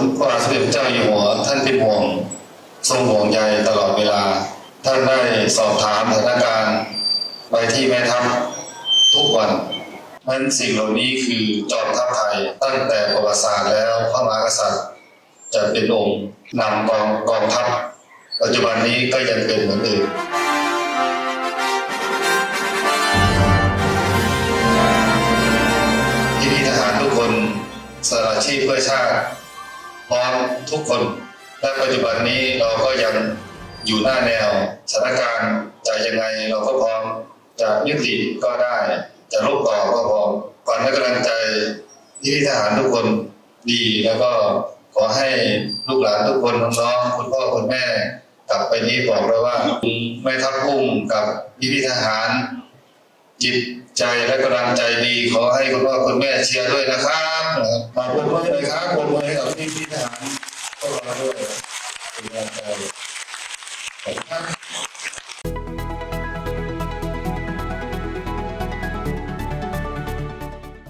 มพระบาสมเด็จพระเจ้าอยู่หัวท่านเป็นห่วงทรงห่วงใยตลอดเวลา ท่านได้สอบถามสถานการณ์ไปที่แม่ทัพทุกวันนั้นสิ่งเหล่านี้คือจอมทัพไทยตั้งแต่ประวัติศาสตร์แล้วพระมหากษัตริย์ จะเป็นองค์นำกองกองทัพ ปัจจุบันนี้ก็ยังเป็นเหมือนเดิมที่นี่ทหารทุกคนสละชีพเพื่อชาติ พร้อมทุกคนและปัจจุบันนี้เราก็ยังอยู่หน้าแนวสถานการณ์จะยังไงเราก็พร้อมจะยุติก็ได้ จะลบต่อก็พร้อมขวัญและกำลังใจที่ทหารทุกคนดีแล้วก็ขอให้ลูกหลานทุกคนน้องๆคุณพ่อคุณแม่กลับไปนี้บอกเลยว่าแม่ทัพกุ้งกับพี่พี่ทหาร จิตใจและกำลังใจดี ขอให้คุณพ่อคุณแม่เชียร์ด้วยนะครับนะครับมาปรบมือเลยครับปรบมือให้กับพี่พี่ทหารพวกเราด้วย